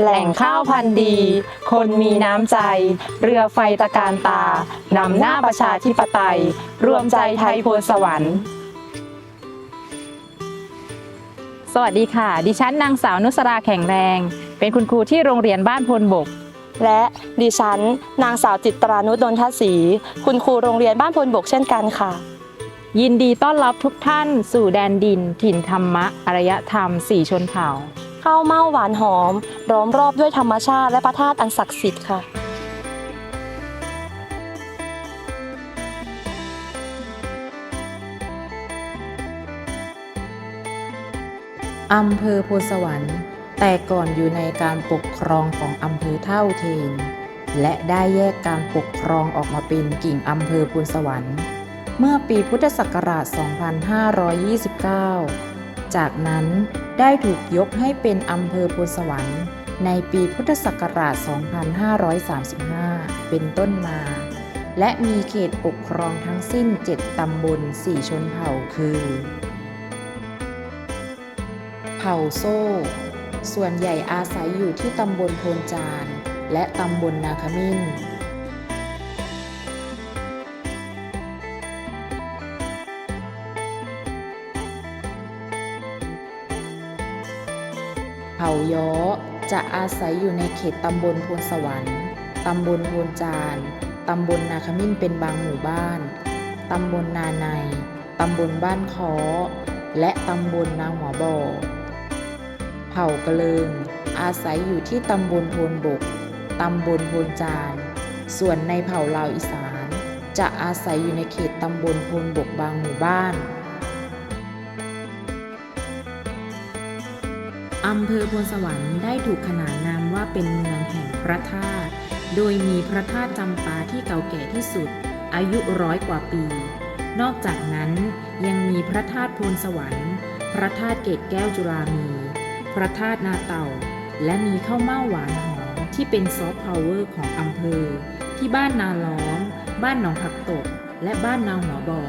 แหล่งข้าวพันธุ์ดี คนมีน้ำใจ เรือไฟตะการตา นำหน้าประชาธิปไตย รวมใจไทยพลสวรรค์ สวัสดีค่ะ ดิฉันนางสาวนุสราแข็งแรง เป็นคุณครูที่โรงเรียนบ้านพลบก และดิฉัน นางสาวจิตรานุดนทศรีคุณครูโรงเรียนบ้านพลบกเช่นกันค่ะ ยินดีต้อนรับทุกท่านสู่แดนดิน ถิ่นธรรมะอารยธรรมสี่ชนเผ่า ข้าวเม่าหวานหอมล้อมรอบด้วยธรรมชาติและพระธาตุอันศักดิ์สิทธิ์ค่ะ อำเภอโพธิ์สวรรค์ แต่ก่อนอยู่ในการปกครองของอำเภอเท่าเทน และได้แยกการปกครองออกมาเป็นกิ่งอำเภอโพธิ์สวรรค์ เมื่อปีพุทธศักราช 2529 จากนั้น ได้ถูกยกให้เป็นอำเภอโพธิ์สวรรค์ ในปีพุทธศักราช 2535 เป็นต้นมา และมีเขตปกครองทั้งสิ้น 7 ตำบล 4 ชนเผ่าคือ เผ่าโซ่ ส่วนใหญ่อาศัยอยู่ที่ตำบลโพนจาน และตำบลนาขมิ้น เผ่าย้อจะอาศัยอยู่ในเขตตำบลโพนสวรรค์ ตำบลโพนจาน ตำบลนาขมิ้นเป็นบางหมู่บ้าน ตำบลนาใน ตำบลบ้านคอและตำบลนาหัวบ่อ เผ่ากระเลิง อาศัยอยู่ที่ตำบลโพนบก ตำบลโพนจาน ส่วนในเผ่าลาวอีสาน จะอาศัยอยู่ในเขตตำบลโพนบกบางหมู่บ้าน อำเภอโพนสวรรค์ได้ถูกขนานนามว่าเป็นเมืองแห่งพระธาตุ โดยมีพระธาตุจำปาที่เก่าแก่ที่สุด อายุร้อยกว่าปี นอกจากนั้นยังมีพระธาตุโพนสวรรค์ พระธาตุเกตแก้วจุฬามี พระธาตุนาเต่า และมีข้าวเม่าหวานหอมที่เป็นซอฟต์พาวเวอร์ของอำเภอ ที่บ้านนาล้อม บ้านหนองผักตก และบ้านนาหัวบ่ออ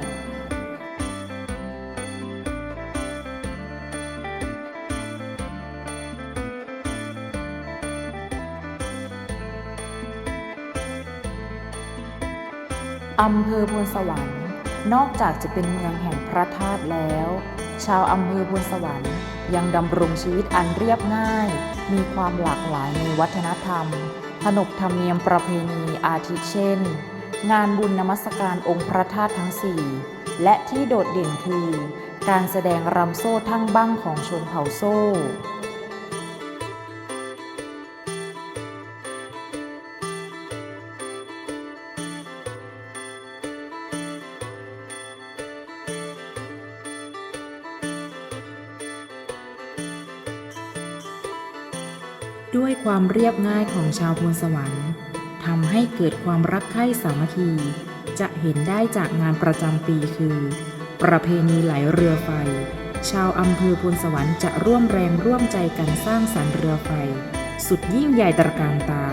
อำเภอพลสวรรค์ นอกจากจะเป็นเมืองแห่งพระธาตุแล้ว ชาวอำเภอพลสวรรค์ยังดำรงชีวิตอันเรียบง่าย มีความหลากหลายในวัฒนธรรม ขนบธรรมเนียมประเพณีอาทิเช่น งานบุญนมัสการองค์พระธาตุทั้งสี่และที่โดดเด่นคือ การแสดงรำโซ่ทั้งบั้งของชนเผ่าโซ่ ด้วยความเรียบง่ายของชาวพลสวรรค์ทำให้เกิดความรักใคร่สามัคคี จะเห็นได้จากงานประจำปีคือ ประเพณีไหลเรือไฟ ชาวอำเภอพลสวรรค์จะร่วมแรงร่วมใจกันสร้างสรรค์เรือไฟ สุดยิ่งใหญ่ตระการตา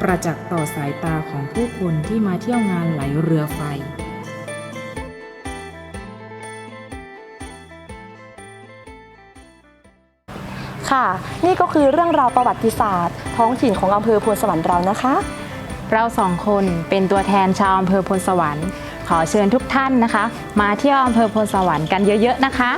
ประจักษ์ต่อสายตาของผู้คนที่มาเที่ยวงานไหลเรือไฟ ค่ะ นี่ก็คือเรื่องราวประวัติศาสตร์ ท้องถิ่นของอำเภอพลสวรรค์เรานะคะ เราสองคนเป็นตัวแทนชาวอำเภอพลสวรรค์ ขอเชิญทุกท่านนะคะ มาเที่ยวอำเภอพลสวรรค์กันเยอะ ๆ นะคะ